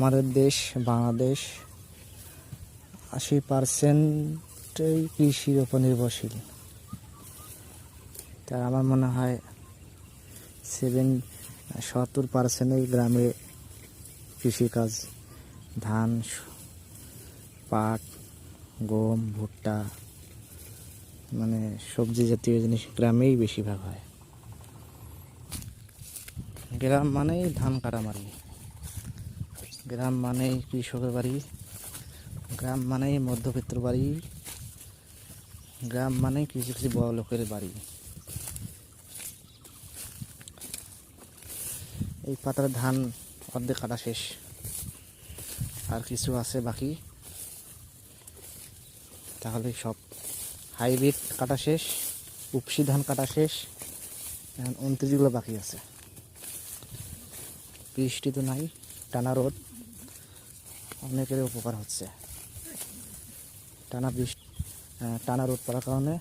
আমাদের দেশ, বাংলাদেশ, আশি পার্সেন্টই কৃষির ওপর নির্ভরশীল। তা আমার মনে হয় সেভেন, সত্তর পার্সেন্টই গ্রামে কৃষিকাজ, ধান, পাট, গম, ভুট্টা মানে সবজি জাতীয় জিনিস গ্রামেই বেশিরভাগ হয়। গ্রাম মানেই ধান কাটামারি। গ্রাম মানেই কৃষকের বাড়ি, গ্রাম মানেই মধ্যবিত্ত বাড়ি, গ্রাম মানেই কিছু কিছু বড় লোকের বাড়ি। এই পাতার ধান অর্ধেক কাটা শেষ, আর কিছু আছে বাকি। তাহলে সব হাইব্রিড কাটা শেষ উপসি ধান কাটা শেষ, এখন উনত্রিশগুলো বাকি আছে। বৃষ্টি তো নাই। টানা রোদ। অনেকেরই উপকার হচ্ছে। টানা বৃষ্টি টানা রোদ পড়ার কারণে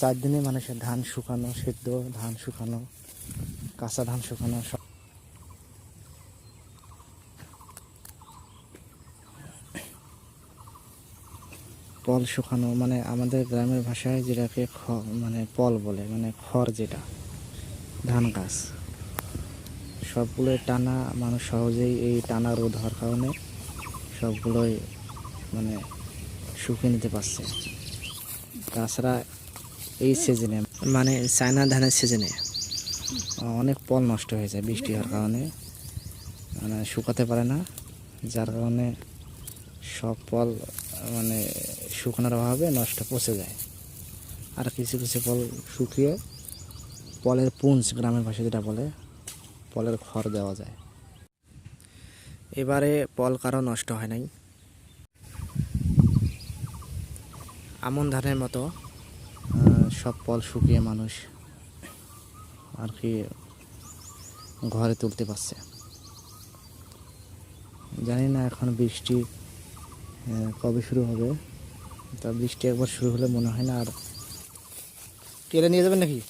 চার দিনে মানুষের ধান শুকানো, সেদ্ধ ধান শুকানো, কাঁচা ধান শুকানো, সব পল শুকানো মানে আমাদের গ্রামের ভাষায় যেটাকে খ মানে পল বলে মানে খড় যেটা, ধান গাছ। সবগুলোই টানা, মানুষ সহজেই এই টানা রোদ হওয়ার কারণে সবগুলোই মানে শুকিয়ে নিতে পারছে। তাছাড়া এই সিজনে মানে চায়না ধানের সিজনে, অনেক পল নষ্ট হয়ে যায় বৃষ্টি হওয়ার কারণে। মানে শুকাতে পারে না, যার কারণে সব পল মানে শুকানোর অভাবে নষ্ট পচে যায়। আর কিছু কিছু ফল শুকিয়ে পলের পুঞ্জ গ্রামের ভাষায় যেটা বলে পলের খড় দেওয়া যায়। এবারে পল কারও নষ্ট হয় নাই। আমন ধানের মতো। আহ, সব পল শুকিয়ে মানুষ আর কি ঘরে তুলতে পারছে। জানি না এখন বৃষ্টি কবে শুরু হবে। তা বৃষ্টি একবার শুরু হলে মনে হয় না আর কেটে নিয়ে যাবেন নাকি?